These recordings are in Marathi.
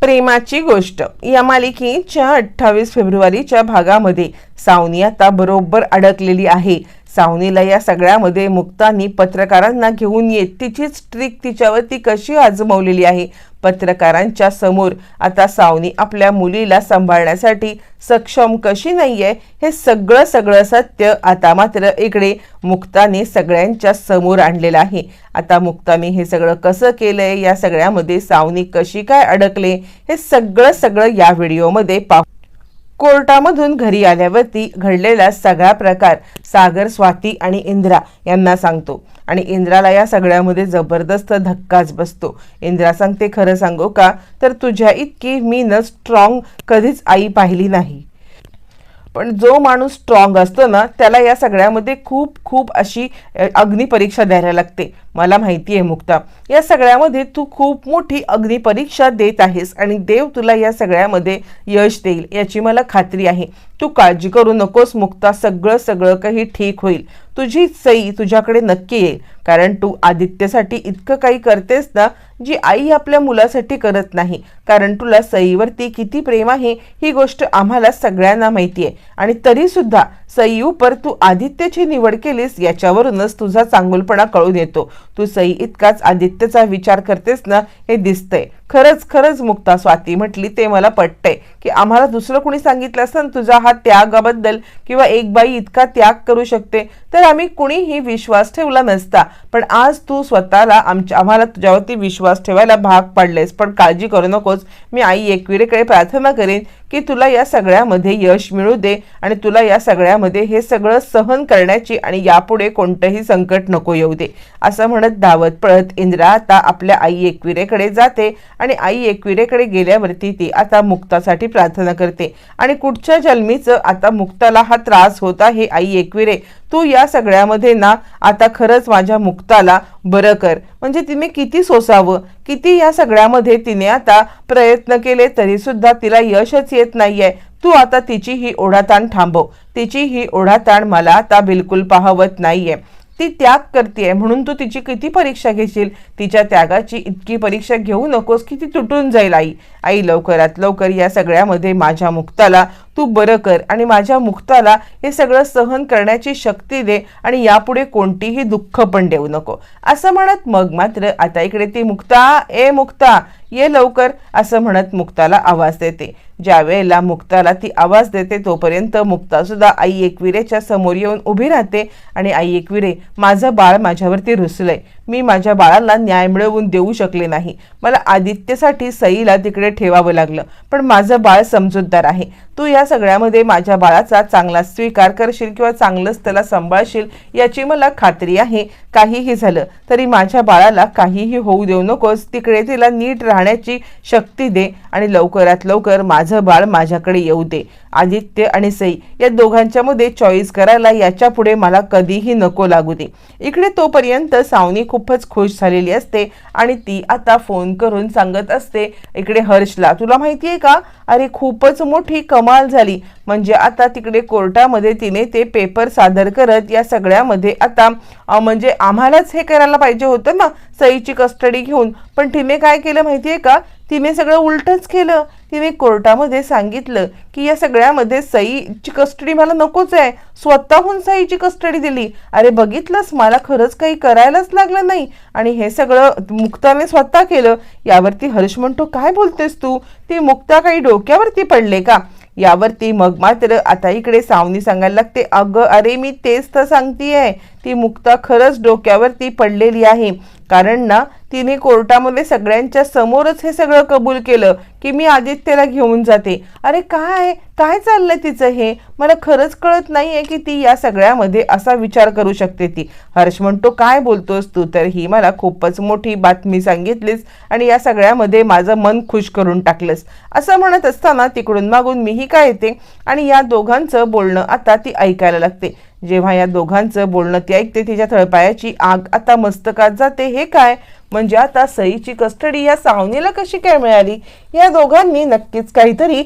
प्रेमाची गोष्ट. या मालिकेच्या अठ्ठावीस फेब्रुवारीच्या भागामध्ये सावनी आता बरोबर अडकलेली आहे. सावनीला या सगळ्यामध्ये मुक्तानी पत्रकारांना घेऊन येत तिचीच ट्रिक तिच्यावरती कशी आजमवलेली आहे? पत्रकारांच्या समोर आता सावनी आपल्या मुलीला सांभाळण्यासाठी सक्षम कशी नाही आहे हे सगळं सगळं सत्य आता मात्र इकडे मुक्ताने सगळ्यांच्या समोर आणलेलं आहे. आता मुक्ताने हे सगळं कसं केलंय? या सगळ्यामध्ये सावनी कशी काय अडकले? हे सगळं सगळं या व्हिडिओमध्ये पाहू. कोर्टामधून घरी आल्यावरती घडलेला सगळा प्रकार सागर स्वाती आणि इंद्रा यांना सांगतो. आणि इंद्राला या सगळ्यामध्ये जबरदस्त धक्काच बसतो. इंद्रा सांगते खरं सांगू का? तर तुझ्या इतकी मी न स्ट्रॉंग कधीच आई पाहिली नाही. पण जो माणूस स्ट्रॉंग असतो ना त्याला या सगळ्यामध्ये खूप खूप अशी अग्निपरीक्षा द्यायला लागते. मला माहिती आहे मुक्ता. या सगळ्यामध्ये तू खूप मोठी अग्निपरीक्षा देत आहेस आणि देव तुला या सगळ्यामध्ये यश देईल याची मला खात्री आहे. तू काळजी करू नकोस मुक्ता. सगळं सगळं काही ठीक होईल. तुझी सई तुझ्याकडे नक्की येईल. कारण तू आदित्यसाठी इतकं काही करतेस ना जी आई आपल्या मुलासाठी करत नाही. कारण तुला सईवरती किती प्रेम आहे ही गोष्ट आम्हाला सगळ्यांना माहिती आहे. आणि तरी सुद्धा सई उपर तू आदित्यची निवड केलीस याच्यावरूनच तुझा चांगुलपणा कळून येतो तू सई इतकाच आदित्यचा विचार करतेस ना हे दिसतंय. खरंच खरंच मुक्ता स्वाती म्हटली ते मला पटतंय की आम्हाला दुसरं कोणी सांगितलं असतं ना तुझा हा त्यागाबद्दल किंवा एक बाई इतका त्याग करू शकते तर आम्ही कुणीही विश्वास ठेवला नसता. पण आज तू स्वतःला आमच्या आम्हाला तुझ्यावरती विश्वास ठेवायला भाग पाडलेस पण काळजी करू नकोस. मी आई एकविरेकडे प्रार्थना करेन की तुला या सगळ्यामध्ये यश मिळू दे आणि तुला या सगळ्यामध्ये हे सगळं सहन करण्याची आणि यापुढे कोणतंही संकट नको येऊ दे. असं म्हणत धावत पळत इंद्रा आता आपल्या आई एकविरेकडे जाते आणि आई एकविरेकडे गेल्यावरती ती आता मुक्तासाठी प्रार्थना करते. आणि कुठच्या जन्मीचं आता मुक्ताला हा त्रास होता हे आई एकविरे? तू या सगळ्यामध्ये ना आता खरंच माझ्या मुक्ताला बरं कर. म्हणजे तिने किती सोसावं किती या सगळ्यामध्ये तिने आता प्रयत्न केले तरीसुद्धा तिला यशच येत नाही आहे तू आता तिची ही ओढाताण थांबव. तिची ही ओढाताण मला आता बिलकुल पाहवत आहे ती त्याग करते म्हणून तू तिची किती परीक्षा घेशील? तिच्या त्यागाची इतकी परीक्षा घेऊ नकोस की ती तुटून जाईल आई. आई लवकरात लवकर या सगळ्यामध्ये माझ्या मुक्ताला तू बरं कर आणि माझ्या मुक्ताला हे सगळं सहन करण्याची शक्ती दे आणि यापुढे कोणतीही दुःख पण देऊ नको. असं म्हणत मग मात्र आता इकडे ती मुक्ता ए मुक्ता ये लवकर असं म्हणत मुक्ताला आवाज देते. ज्या वेळेला मुक्ताला ती आवाज देते तोपर्यंत मुक्तासुद्धा आई एकविरेच्या समोर येऊन उभी राहते आणि आई एकविरे माझं बाळ माझ्यावरती रुसलंय. मी माझ्या बाळाला न्याय मिळवून देऊ शकले नाही. मला आदित्यसाठी सईला तिकडे ठेवावं लागलं. पण माझं बाळ समजूतदार आहे. तू या सगळ्यामध्ये माझ्या बाळाचा चांगला स्वीकार करशील किंवा चांगलंच त्याला सांभाळशील याची मला खात्री आहे. काहीही झालं तरी माझ्या बाळाला काहीही होऊ देऊ नकोस. तिकडे तिला नीट राहण्याची शक्ती दे. आणि लवकरात लवकर माझं बाळ माझ्याकडे येऊ दे. आदित्य आणि सई या दोघांच्यामध्ये चॉईस करायला याच्यापुढे मला कधीही नको लागू दे. इकडे तोपर्यंत सावनी खूपच खुश झालेली असते आणि ती आता फोन करून सांगत असते इकडे हर्षला तुला माहिती आहे का? अरे खूपच मोठी कमाल झाली. म्हणजे आता तिकडे कोर्टामध्ये तिने ते पेपर सादर करत या सगळ्यामध्ये आता म्हणजे आम्हालाच हे करायला पाहिजे होतं ना सईची कस्टडी घेऊन. पण तिने काय केलं माहिती आहे का? तिने सगळं उलटच केलं. तिने कोर्टामध्ये सांगितलं की या सगळ्यामध्ये सईची कस्टडी मला नकोच आहे. स्वतःहून सईची कस्टडी दिली. अरे बघितलंस मला खरंच काही करायलाच लागलं नाही. आणि हे सगळं मुक्ताने स्वतः केलं. यावरती हर्ष म्हणतो काय बोलतेस तू? ती मुक्ता काही डोक्यावरती पडले का? यावरती मग मात्र आता इकडे सावनी सांगायला लागते अगं अरे मी तेच तर सांगतीये. ती मुक्ता खरंच डोक्यावरती पडलेली आहे. कारण ना तिने कोर्टामध्ये सगळ्यांच्या समोरच हे सगळं कबूल केलं. की मी आदित्यला घेऊन जाते. अरे काय काय चाललंय तिचं हे? मला खरंच कळत नाही आहे की ती या सगळ्यामध्ये असा विचार करू शकते ती. हर्ष म्हणतो काय बोलतोस तू? तर ही मला खूपच मोठी बातमी सांगितलीस आणि या सगळ्यामध्ये माझं मन खुश करून टाकलंस. असं म्हणत असताना तिकडून मागून मीही काय येते? आणि या दोघांचं बोलणं आता ती ऐकायला लागते. जेव्हा या दोघांचं बोलणं ती ऐकते तिच्या तळपायाची आग आता मस्तकात जाते. हे काय? म्हणजे आता सईची कस्टडी या सावनीला कशी काय मिळाली? या दोघांनी नक्कीच काहीतरी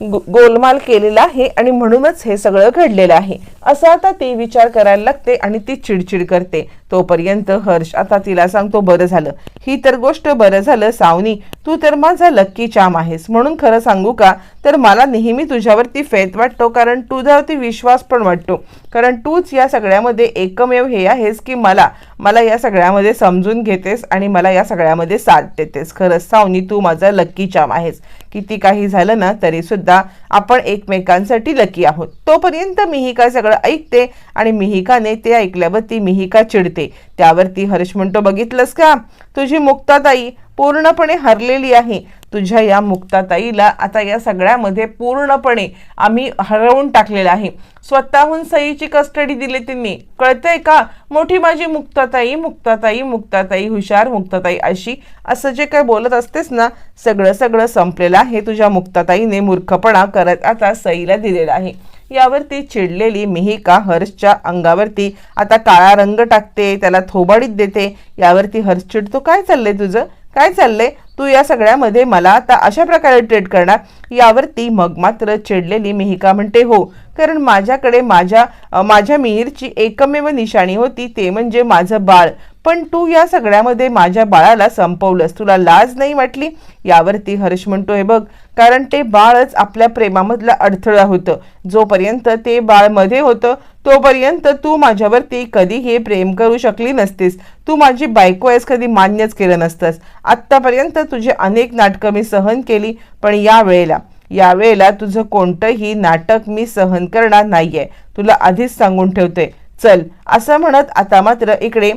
गोलमाल केलेला आहे आणि म्हणूनच हे सगळं घडलेलं आहे. असं आता ती विचार करायला लागते आणि ती चिडचिड करते. तोपर्यंत हर्ष आता तिला सांगतो बरं झालं. ही तर गोष्ट बरं झालं सावनी. तू तर माझा लक्की चाम आहेस. म्हणून खरं सांगू का? तर मला नेहमी तुझ्यावरती फेत वाटतो कारण तुझ्यावरती विश्वास पण वाटतो. कारण तूच या सगळ्यामध्ये एकमेव हे आहेस की मला. मला या सगळ्यामध्ये समजून घेतेस आणि मला या सगळ्यामध्ये साथ देतेस. खरंच सावनी तू माझा लक्की चाम आहेस. किती काही झालं ना तरी सुद्धा आपण एकमेकांसाठी लकी आहोत. तोपर्यंत मिहिका सगळं ऐकते आणि मिहिकाने ते ऐकल्यावर ती मिहिका चिडते. त्यावरती हर्ष म्हणतो बघितलंस का? तुझी मुक्ताताई पूर्णपणे हरलेली आहे. तुझ्या या मुक्ताताईला आता या सगळ्यामध्ये पूर्णपणे आम्ही हरवून टाकलेलं आहे. स्वतःहून सईची कस्टडी दिली त्यांनी कळतंय का? मोठी माझी मुक्ताताई मुक्ताताई मुक्ताताई हुशार मुक्ताताई अशी. असं जे काय बोलत असतेस ना सगळं सगळं संपलेलं आहे तुझ्या मुक्ताताईने मूर्खपणा करत आता सईला दिलेला आहे. यावरती चिडलेली मिहिका हर्षच्या अंगावरती आता काळा रंग टाकते त्याला थोबाडीत देते. यावरती हर्ष चिडतो काय चाललंय तुझं? काय चाललंय? तू या सगळ्यामध्ये मला आता अशा प्रकारे ट्रीट करणार? यावरती मग मात्र चिडलेली मिहिका म्हणते हो कारण माझ्याकडे माझ्या माझ्या मिहीरची एकमेव निशाणी होती ते म्हणजे माझं बाळ. पण तू या सगळ्यामध्ये माझ्या बाळाला संपवलंस. तुला लाज नाही वाटली? यावरती हर्ष म्हणतो हे बघ कारण ते बाळच आपल्या प्रेमामधला अडथळा होतं. जोपर्यंत ते बाळमध्ये होतं तोपर्यंत तू माझ्यावरती कधीही प्रेम करू शकली नसतीस. तू माझी बायको आहेस कधी मान्यच केलं नसतंस. आत्तापर्यंत तुझे अनेक नाटकं मी सहन केली पण या वेळेला यावेळेला तुझं कोणतंही नाटक मी सहन करणार नाहीये. तुला आधीच सांगून ठेवते. चल. असं म्हणत आता मात्र इकडे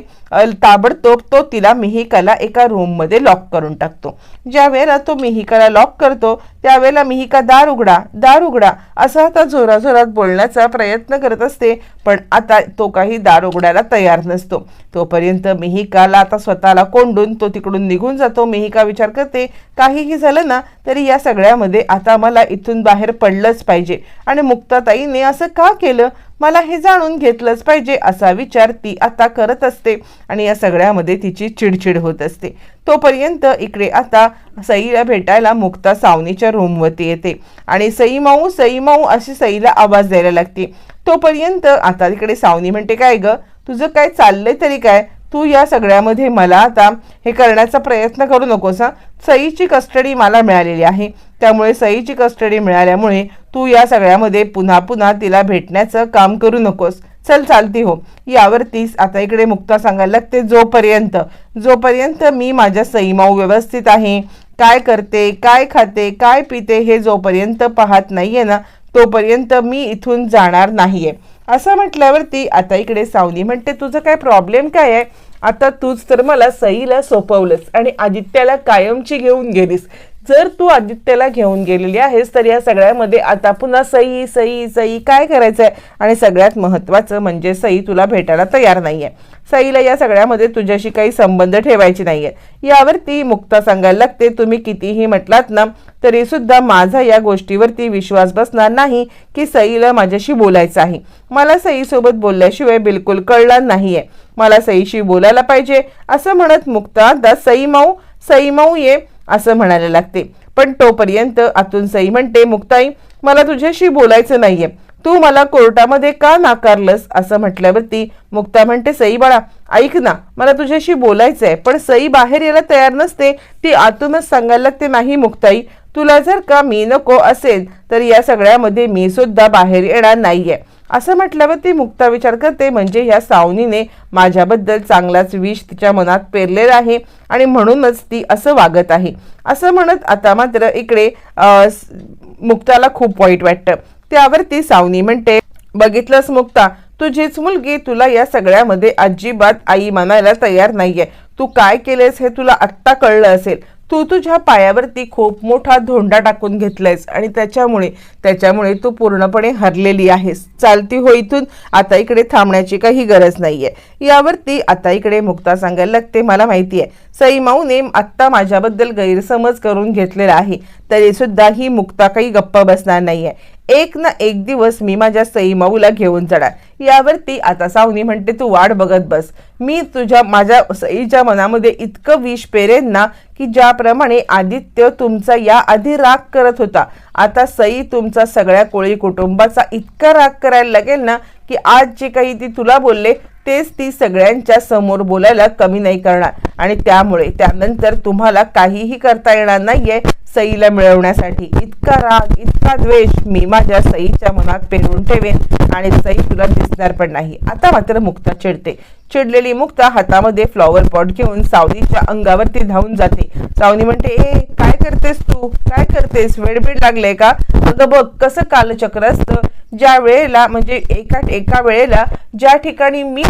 ताबडतोब तो तिला मिहिकाला एका रूममध्ये लॉक करून टाकतो. ज्यावेळेला तो मिहिकाला लॉक करतो त्यावेळेला मिहिका दार उघडा दार उघडा असा आता जोराजोरात बोलण्याचा प्रयत्न करत असते पण आता तो काही दार उघडायला तयार नसतो. तोपर्यंत मिहिकाला आता स्वतःला कोंडून तो तिकडून निघून जातो. मिहिका विचार करते काहीही झालं ना तरी या सगळ्यामध्ये आता मला इथून बाहेर पडलंच पाहिजे आणि मुक्ताताईने असं का केलं? मला हे जाणून घेतलंच पाहिजे असं विचार ती आता करत असते आणि या सगळ्यामध्ये तिची चिडचिड होत असते. तोपर्यंत इकडे आता सईला भेटायला मुक्ता सावनीच्या रूमवरती येते आणि सई माऊ सई माऊ अशी सईला आवाज द्यायला लागते. तोपर्यंत आता तिकडे सावनी म्हणते काय ग? तुझं काय चाललंय तरी काय? तू या सगळ्यामध्ये मला आता हे करण्याचा प्रयत्न करू नकोस हा? सईची कस्टडी मला मिळालेली आहे. त्यामुळे सईची कस्टडी मिळाल्यामुळे तू या सगळ्यामध्ये पुन्हा पुन्हा तिला भेटण्याचं काम करू नकोस. चल चालती हो. यावर तीस आता इकडे मुक्ता सांगायला लागते जोपर्यंत जोपर्यंत मी माझ्या सईमाऊ व्यवस्थित आहे काय करते काय खाते काय पिते हे जोपर्यंत पाहत नाहीये ना तोपर्यंत मी इथून जाणार नाहीये. असं म्हटल्यावरती आता इकडे सावनी म्हणते तुझं काय प्रॉब्लेम काय आहे? आता तूच तर मला सईला सोपवलंस आणि आदित्याला कायमची घेऊन गेलीस. जर तू आदित्यला घेऊन गेलेली आहेस तर या सगळ्यामध्ये आता पुन्हा सई सई सई काय करायचं आहे आणि सगळ्यात महत्त्वाचं म्हणजे सई तुला भेटायला तयार नाही आहे सईला या सगळ्यामध्ये तुझ्याशी काही संबंध ठेवायचे नाही आहे यावर ती मुक्ता सांगायला लागते तुम्ही कितीही म्हटलात ना तरीसुद्धा माझा या गोष्टीवरती विश्वास बसणार नाही की सईला माझ्याशी बोलायचं आहे. मला सईसोबत बोलल्याशिवाय बिलकुल कळणार नाही आहे मला सईशी बोलायला पाहिजे. असं म्हणत मुक्ता आता सई माऊ सई माऊ ये. असं म्हणायला लागते. पण तोपर्यंत आतून सई म्हणते मुक्ताई मला तुझ्याशी बोलायचं नाहीये. तू मला कोर्टामध्ये का नाकारलंस? असं म्हटल्यावरती मुक्ता म्हणते सई बाळा ऐक ना मला तुझ्याशी बोलायचं आहे पण सई बाहेर यायला तयार नसते. ती आतूनच सांगायला लागते नाही मुक्ताई तुला जर का मी नको असेल तर या सगळ्यामध्ये मी सुद्धा बाहेर येणार नाहीये. असं म्हटल्यावर ती मुक्ता विचार करते म्हणजे ह्या सावनीने माझ्याबद्दल चांगलाच विष तिच्या मनात पेरलेला आहे आणि म्हणूनच ती असं वागत आहे. असं म्हणत आता मात्र इकडे मुक्ताला खूप वाईट वाटतं. त्यावर ती सावनी म्हणते बघितलंस मुक्ता तुझीच मुलगी तुला या सगळ्यामध्ये अजिबात आई मानायला तयार नाहीये. तू काय केलेस हे तुला आत्ता कळलं असेल. तू तुझ्या पायावरती खूप मोठा धोंडा टाकून घेतलायस आणि त्याच्यामुळे त्याच्यामुळे तू पूर्णपणे हरलेली आहेस. चालती हो इथून. आता इकडे थांबण्याची काही गरज नाहीये. यावरती आता इकडे मुक्ता सांगायला लागते मला माहिती आहे. सई माऊने आत्ता माझ्याबद्दल गैरसमज करून घेतलेला आहे. तरी सुद्धा ही मुक्ता काही गप्प बसणार नाहीये. एक ना एक दिवस मी माझ्या सई माऊला घेऊन जाणार. यावरती आता सावनी म्हणते तू वाट बघत बस. मी तुझ्या माझ्या सईच्या मनामध्ये इतकं विष पेरेन ना की ज्याप्रमाणे आदित्य तुमचा या आधी राग करत होता. आता सई तुमचा सगळ्या कोळी कुटुंबाचा इतका राग करायला लागेल ना की आज जे काही ती तुला बोलले तेच ती सगळ्यांच्या समोर बोलायला कमी नाही करणार. आणि त्यामुळे त्यानंतर तुम्हाला काहीही करता येणार नाहीये सईला मिळवण्यासाठी. इतका राग इतका द्वेष मी माझ्या सईच्या मनात पेरून ठेवेन आणि सई तुला दिसणार पण नाही. आता मात्र मुक्ता चिडते. चिडलेली मुक्ता हातामध्ये फ्लॉवर पॉट घेऊन सावनीच्या अंगावरती धावून जाते. सावनी म्हणते ए काय करतेस तू? काय करतेस? वेडबीड लागले का? अगं बघ कसं कालचक्र असतं. ज्या वेळेला म्हणजे एका एका वेळेला ज्या ठिकाणी मी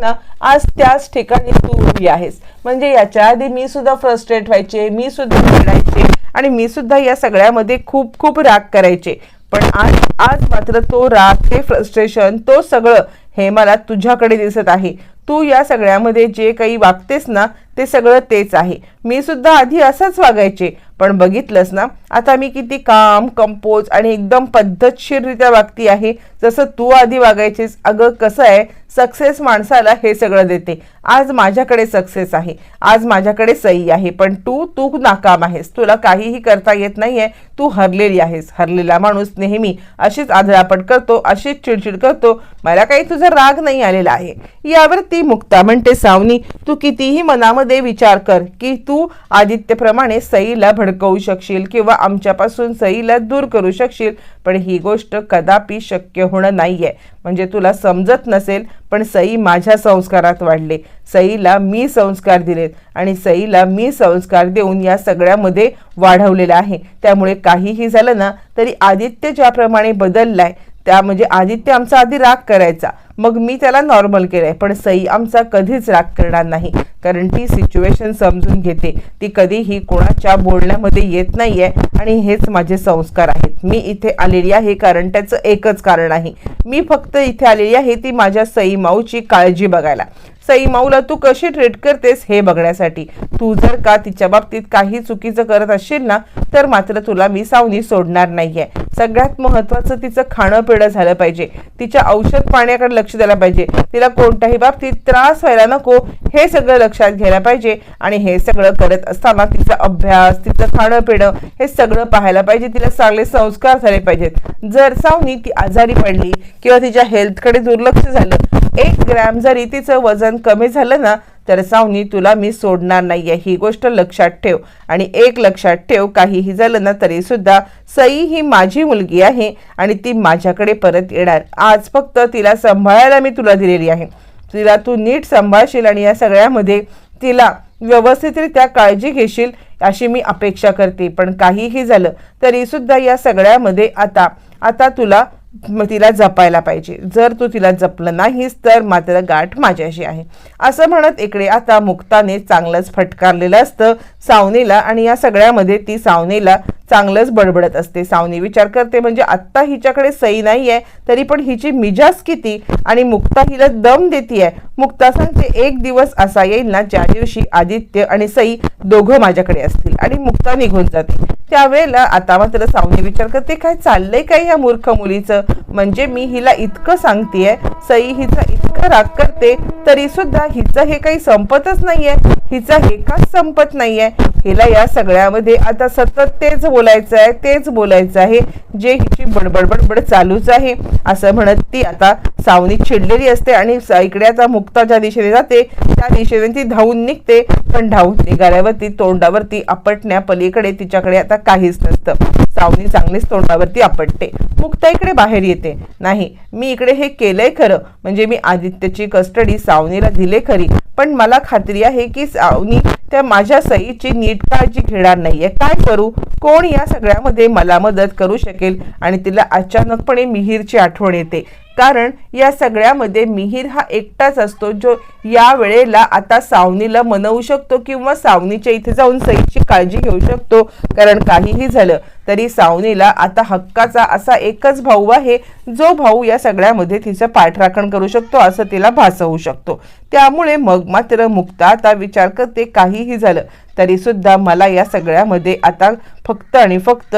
ना आज त्याच ठिकाणी तू उभी आहेस. म्हणजे याच्या आधी मी सुद्धा फ्रस्ट्रेट व्हायचे मी सुद्धा चिडायचे आणि मी सुद्धा या सगळ्यामध्ये खूप खूप राग करायचे. पण आज आज मात्र तो राग ते फ्रस्ट्रेशन तो सगळं हे मला तुझ्याकडे दिसत आहे. तू या सगळ्यामध्ये जे काही वागतेस ना ते सगळं तेच आहे. मी सुद्धा आधी असंच वागायचे पण बघितलंस ना आता मी किती काम कंपोज आणि एकदम पद्धतशीररित्या वागती आहे. जसं तू आधी वागायचीस अगं कसं आहे सक्सेस माणसाला हे सगळं देते. आज माझ्याकडे सक्सेस आहे आज माझ्याकडे सई आहे पण तू तू नाकाम आहेस. तुला काहीही करता येत नाही आहे तू हरलेली आहेस. हरलेला माणूस नेहमी अशीच आदळापट करतो अशीच चिडचिड करतो. मला काही तुझा राग नाही आलेला आहे. यावर ती मुक्ता म्हणते सावनी तू कितीही मनामध्ये विचार कर की तू आदित्यप्रमाणे सईला भडकवू शकशील किंवा आमच्यापासून सईला दूर करू शकशील पण ही गोष्ट कदापि शक्य होणं नाही आहे म्हणजे तुला समजत नसेल पण सई माझ्या संस्कारात वाढले. सईला मी संस्कार दिलेत आणि सईला मी संस्कार देऊन या सगळ्यामध्ये वाढवलेलं आहे. त्यामुळे काहीही झालं ना तरी आदित्य ज्याप्रमाणे बदललाय त्या म्हणजे आदित्य आमचा आधी राग करायचा. मग मी त्याला नॉर्मल केलंय. पण सई आमचा कधीच राग करणार नाही. कारण ती सिच्युएशन समजून घेते. ती कधीही कोणाच्या बोलण्यामध्ये येत नाहीये आणि हेच माझे संस्कार आहेत. मी इथे आलेली आहे कारण त्याचं एकच कारण आहे. मी फक्त इथे आलेली आहे ती माझ्या सई माऊची काळजी बघायला. सई माऊला तू कशी ट्रीट करतेस हे बघण्यासाठी? तू जर का तिच्या बाबतीत काही चुकीचं करत असशील ना तर मात्र तुला मी सावनी सोडणार नाहीये. सगळ्यात महत्वाचं तिचं खाणं पिणं झालं पाहिजे. तिच्या औषध पाण्याकडे लक्ष द्यायला पाहिजे. तिला कोणत्याही बाबतीत त्रास व्हायला नको हे सगळं लक्षात घ्यायला पाहिजे आणि हे सगळं करत असताना तिचा अभ्यास तिचं खाणं पिणं हे सगळं पाहायला पाहिजे. तिला चांगले संस्कार झाले पाहिजेत. जर सावनी ती आजारी पडली किंवा तिच्या हेल्थकडे दुर्लक्ष झालं एक ग्रॅम जरी तिचं वजन कमी झालं ना तर सावनी तुला मी सोडणार नाही आहे ही गोष्ट लक्षात ठेव. आणि एक लक्षात ठेव काहीही झालं ना तरी सुद्धा सई ही माझी मुलगी आहे आणि ती माझ्याकडे परत येणार. आज फक्त तिला सांभाळायला मी तुला दिलेली आहे. तिला तू नीट सांभाळशील आणि या सगळ्यामध्ये तिला व्यवस्थितरित्या काळजी घेशील अशी मी अपेक्षा करते. पण काहीही झालं तरीसुद्धा या सगळ्यामध्ये आता आता तुला मग तिला जपायला पाहिजे. जर तू तिला जपलं नाहीस तर मात्र गाठ माझ्याशी आहे. असं म्हणत इकडे आता मुक्ताने चांगलंच फटकारलेलं असतं सावनीला आणि या सगळ्यामध्ये ती सावनीला चांगलंच बडबडत असते. सावनी विचार करते म्हणजे आत्ता हिच्याकडे सई नाही आहे तरी पण हिची मिजाज किती आणि मुक्ता हिला दम देते मुक्ता सांगते एक दिवस असा येईल ना ज्या दिवशी आदित्य आणि सई दोघं माझ्याकडे असतील आणि मुक्ता निघून जाते त्यावेळेला आता मात्र सावनी विचार करते काय चाललंय काय या मूर्ख मुलीचं? म्हणजे मी हिला इतकं सांगतेय सई हिचा इतकं राग करते तरी सुद्धा हिचं हे काही संपतच नाहीये. हिचं हे काच संपत नाहीये. हिला या सगळ्यामध्ये आता सतत तेच बोलायचं आहे तेच बोलायचं आहे जे हिची बडबड बडबड चालूच आहे असं म्हणत ती आता सावनी चिडलेली असते आणि इकडे आता मुक्ता ज्या दिशेने जाते त्या दिशेने ती धावून निघते पण धावून निघाल्यावरती तोंडावरती आपटण्या पलीकडे तिच्याकडे आता काहीच नसतं. सावनी चांगलीच तोंडावरती आपटते. मुक्ता इकडे बाहेर येते. नाही मी इकडे हे केलंय खरं. म्हणजे मी आदित्यची कस्टडी सावनीला दिले खरी. पण मला खात्री आहे की सावनी त्या माझ्या सईची नीट काळजी घेणार नाहीये. काय करू? कोण या सगळ्यामध्ये मला मदत करू शकेल? आणि तिला अचानकपणे मिहीरची आठवण येते. कारण या सगळ्यामध्ये मिहीर हा एकटाच असतो जो या वेळेला आता सावनीला मनवू शकतो किंवा सावनीच्या इथे जाऊन सईची काळजी घेऊ शकतो. कारण काहीही झालं तरी सावनीला आता हक्काचा असा एकच भाऊ आहे जो भाऊ या सगळ्यामध्ये तिचं पाठराखण करू शकतो असं तिला भासवू शकतो. त्यामुळे मग मात्र मुक्ता आता विचार करते काहीही झालं तरी सुद्धा मला या सगळ्यामध्ये आता फक्त आणि फक्त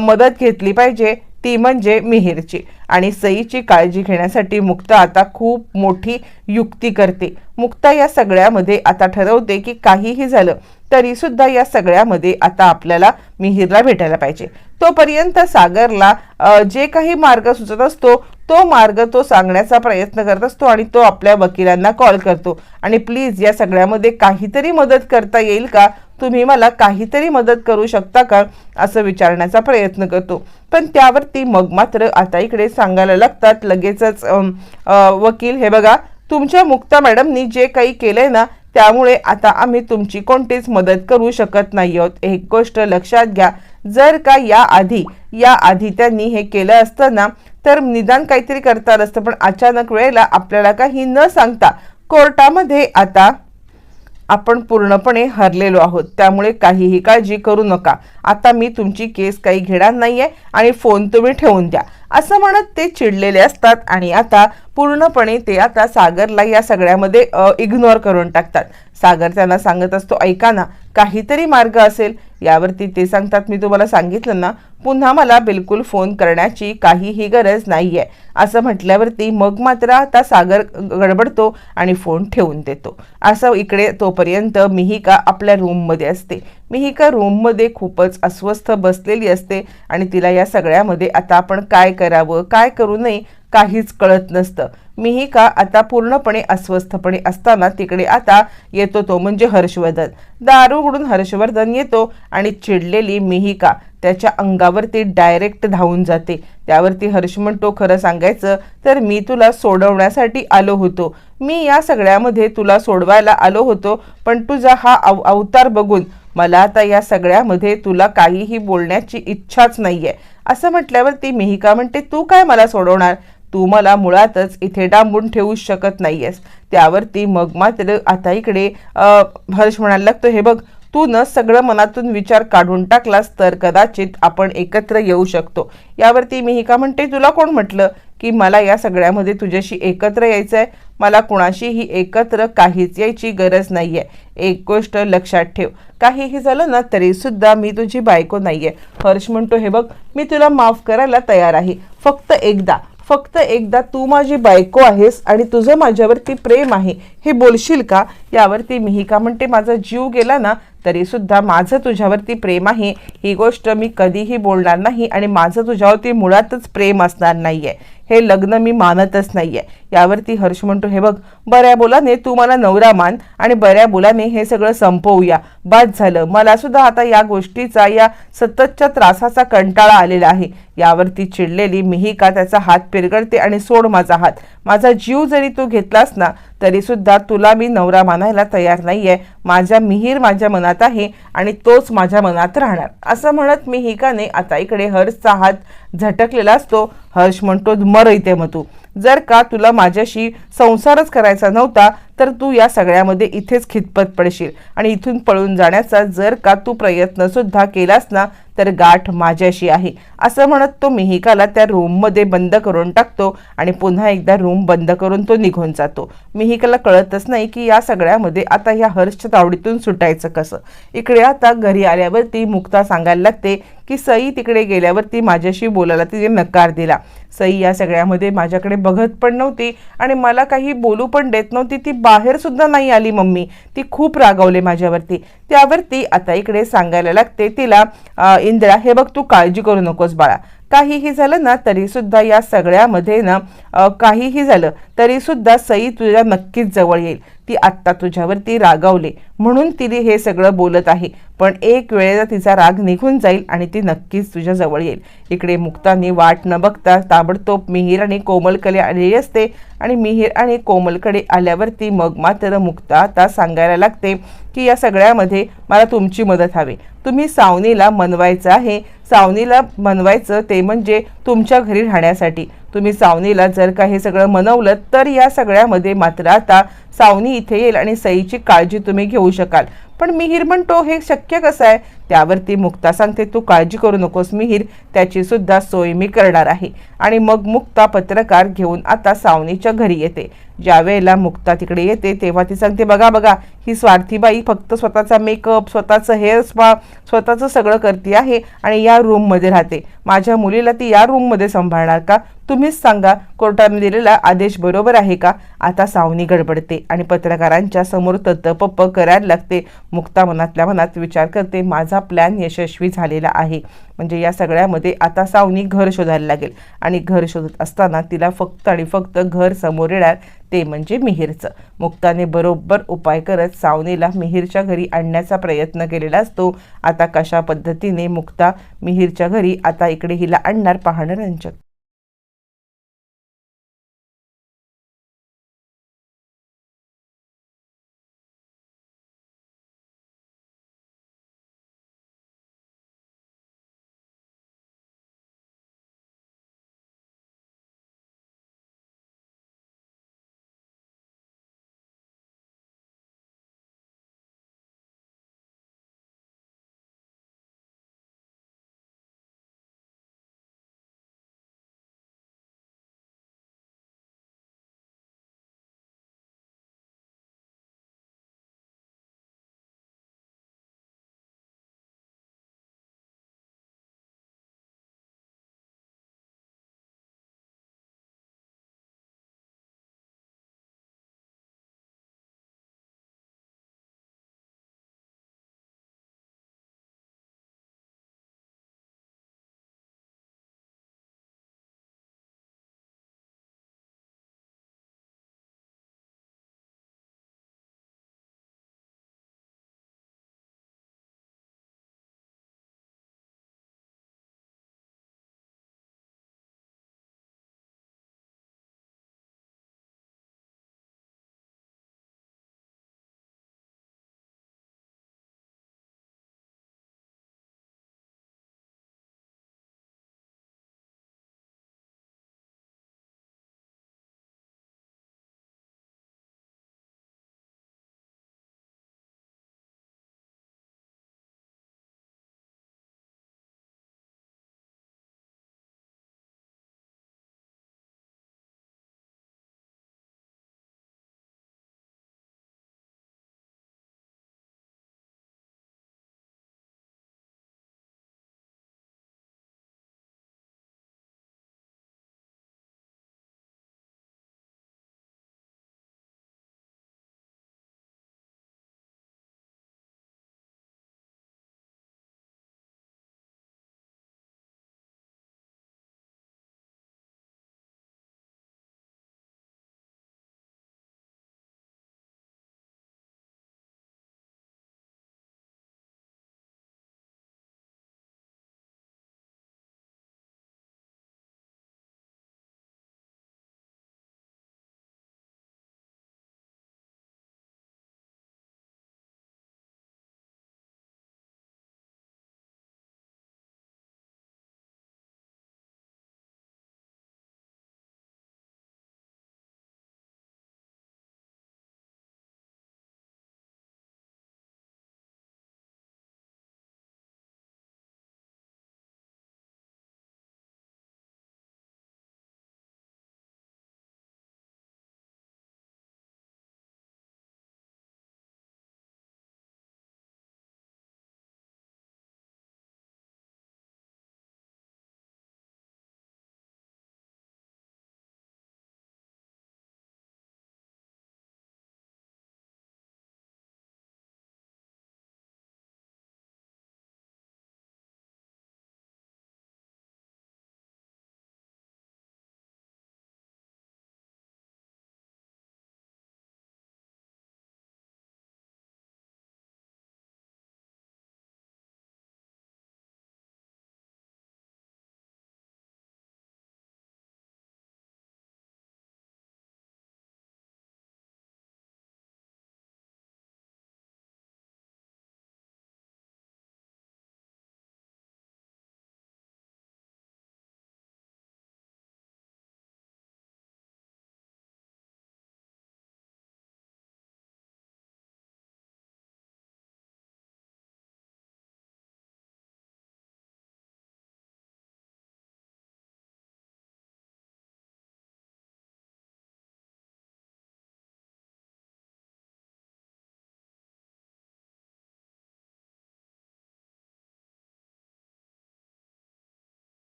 मदत घेतली पाहिजे. ती म्हणजे मिहीरची. आणि सईची काळजी घेण्यासाठी मुक्ता आता खूप मोठी युक्ती करते. मुक्ता या सगळ्यामध्ये आता ठरवते की काहीही झालं तरी सुद्धा या सगळ्यामध्ये आता आपल्याला मिहीरला भेटायला पाहिजे. तोपर्यंत सागरला जे काही मार्ग सुचत असतो तो मार्ग तो सांगण्याचा प्रयत्न करत असतो आणि तो आपल्या वकिलांना कॉल करतो. आणि प्लीज या सगळ्यामध्ये काहीतरी मदत करता येईल का? तुम्ही मला काहीतरी मदत करू शकता का असं विचारण्याचा प्रयत्न करतो. पण त्यावरती मग मात्र आता इकडे सांगायला लागतात लगेचच वकील हे बघा तुमच्या मुक्ता मॅडमनी जे काही केलंय ना त्यामुळे आता आम्ही तुमची कोणतीच मदत करू शकत नाही आहोत. एक गोष्ट लक्षात घ्या जर का या आधी या आधी त्यांनी हे केलं असतं ना तर निदान काहीतरी करता आलं असतं. पण अचानक वेळेला आपल्याला काही न सांगता कोर्टामध्ये आता आपण पूर्णपणे हरलेलो आहोत. त्यामुळे काहीही काळजी करू नका. आता मी तुमची केस काही घेणार नाहीये आणि फोन तुम्ही ठेवून द्या. असं म्हणत ते चिडलेले असतात आणि आता पूर्णपणे ते आता सागरला या सगळ्यामध्ये इग्नोर करून टाकतात. सागर त्यांना सांगत असतो ऐका ना काहीतरी मार्ग असेल. यावरती ते सांगतात मी तुम्हाला सांगितलं ना पुन्हा मला बिलकुल फोन करण्याची काहीही गरज नाही आहे असं म्हटल्यावरती मग मात्र आता सागर गडबडतो आणि फोन ठेवून देतो. असं इकडे तोपर्यंत मिहिका आपल्या रूममध्ये असते. मिहिका रूममध्ये खूपच अस्वस्थ बसलेली असते आणि तिला या सगळ्यामध्ये आता आपण काय करावं काय करू नये काहीच कळत नसतं. मिहिका आता पूर्णपणे अस्वस्थपणे असताना तिकडे आता येतो तो म्हणजे हर्षवर्धन. दारू उघडून हर्षवर्धन येतो आणि चिडलेली मिहिका त्याच्या अंगावरती डायरेक्ट धावून जाते. त्यावरती हर्ष म्हणतो खरं सांगायचं तर मी तुला सोडवण्यासाठी आलो होतो. मी या सगळ्यामध्ये तुला सोडवायला आलो होतो पण तुझा हा अव अवतार बघून मला आता या सगळ्यामध्ये तुला काहीही बोलण्याची इच्छाच नाही आहे असं म्हटल्यावर ती मिहिका म्हणते तू काय मला सोडवणार? तू मला मुळातच इथे डांबून ठेवू शकत नाहीयेस. त्यावरती मग मात्र आता इकडे हर्ष म्हणायला लागतो हे बघ तू न सगळं मनातून विचार काढून टाकलास तर कदाचित आपण एकत्र येऊ शकतो. यावरती मी ही का म्हणते? तुला कोण म्हटलं की मला या सगळ्यामध्ये तुझ्याशी एकत्र यायचं आहे मला कुणाशीही एकत्र काहीच यायची गरज नाही आहे एक गोष्ट लक्षात ठेव. काहीही झालं ना तरीसुद्धा मी तुझी बायको नाही आहे हर्ष म्हणतो हे बघ मी तुला माफ करायला तयार आहे. फक्त एकदा फक्त एकदा तू माझी बायको आहेस आणि तुझं माझ्यावरती प्रेम आहे हे बोलशील का? यावरती मिहिका म्हणते माझा जीव गेला ना तरीसुद्धा माझं तुझ्यावरती प्रेम आहे. ही गोष्ट मी कधीही बोलणार नाही आणि माझं तुझ्यावरती मुळातच प्रेम असणार नाही आहे हे लग्न मी मानतच नाही आहे यावरती हर्ष म्हणतो हे बघ बऱ्या बोलाने तू मला नवरा मान आणि बऱ्या बोलाने हे सगळं संपवूया. बाद झालं. मला सुद्धा आता या गोष्टीचा या सततच्या त्रासाचा कंटाळा आलेला आहे. यावरती चिडलेली मिहिका त्याचा हात पिरगडते आणि सोड माझा हात. माझा जीव जरी तू घेतलास ना तरी सुद्धा तुला मी नवरा मानायला तयार नाहीये. माझ्या मिहीर माझ्या मनात आहे आणि तोच माझ्या मनात राहणार. असं म्हणत मिहिकाने आता इकडे हर्षचा हात झटकलेला असतो. हर्ष म्हणतो मर इथे मग तू. जर का तुला माझ्याशी संसारच करायचा नव्हता तर तू या सगळ्यामध्ये इथेच खितपत पडशील. आणि इथून पळून जाण्याचा जर का तू प्रयत्न सुद्धा केलास ना तर गाठ माझ्याशी आहे. असं म्हणत तो मिहिकाला त्या रूममध्ये बंद करून टाकतो आणि पुन्हा एकदा रूम बंद करून तो निघून जातो. मिहिकाला कळतच नाही की या सगळ्यामध्ये आता ह्या हर्षच्या तावडीतून सुटायचं कसं? इकडे आता घरी आल्यावरती मुक्ता सांगायला लागते की सई तिकडे गेल्यावरती माझ्याशी बोलायला तिने नकार दिला. सई या सगळ्यामध्ये माझ्याकडे बघत पण नव्हती आणि मला काही बोलू पण देत नव्हती. ती बाहेर सुद्धा नाही आली मम्मी. ती खूप रागवले माझ्यावरती. त्यावरती आता इकडे सांगायला लागते तिला इंदिरा हे बघ तू काळजी करू नकोस बाळा. काहीही झालं ना तरी सुद्धा या सगळ्यामध्ये ना काहीही झालं तरी सुद्धा सई तुझ्या नक्कीच जवळ येईल. ती आत्ता तुझ्यावरती रागावले. म्हणून तिने हे सगळं बोलत आहे. पण एक वेळेला तिचा राग निघून जाईल आणि ती नक्कीच तुझ्या जवळ येईल. इकडे मुक्तानी वाट न बघता ताबडतोब मिहीर आणि कोमलकडे आलेली असते आणि मिहीर आणि कोमलकडे आल्यावरती मग मात्र मुक्ता आता सांगायला लागते की या सगळ्यामध्ये मला तुमची मदत हवी. तुम्ही सावनीला मनवायचं आहे. सावनीला मनवायचं ते म्हणजे तुमच्या घरी राहण्यासाठी. तुम्ही सावनीला जर का हे सगळं मनवलं तर या सगळ्यामध्ये मात्र आता सावनी इथे येईल आणि सईची काळजी तुम्ही घेऊ होऊ शकाल. पण मिहीर म्हणतो हे शक्य कसं आहे? त्यावरती मुक्ता सांगते तू काळजी करू नकोस मिहीर त्याची सुद्धा सोय मी करणार आहे. आणि मग मुक्ता पत्रकार घेऊन आता सावनीच्या घरी येते. ज्या वेळेला मुक्ता तिकडे येते तेव्हा ती सांगते बघा बघा ही स्वार्थी बाई फक्त स्वतःचा मेकअप स्वतःचं हेअर स्पा स्वतःचं सगळं करते आहे आणि या रूममध्ये राहते. माझ्या मुलीला ती या रूममध्ये सांभाळणार का? तुम्हीच सांगा कोर्टाने दिलेला आदेश बरोबर आहे का? आता सावनी गडबडते आणि पत्रकारांच्या समोर तत्पप्प करायला लागते. मुक्ता मनातल्या मनात विचार करते माझा प्लॅन यशस्वी झालेला आहे. म्हणजे या सगळ्यामध्ये आता सावनी घर शोधायला लागेल. आणि घर शोधत असताना तिला फक्त आणि फक्त घर समोर येणार ते म्हणजे मिहीरचं. मुक्ताने बरोबर उपाय करत सावनीला मिहीरच्या घरी आणण्याचा प्रयत्न केलेला असतो. आता कशा पद्धतीने मुक्ता मिहीरच्या घरी आता इकडे हिला आणणार पाहणं रंजक.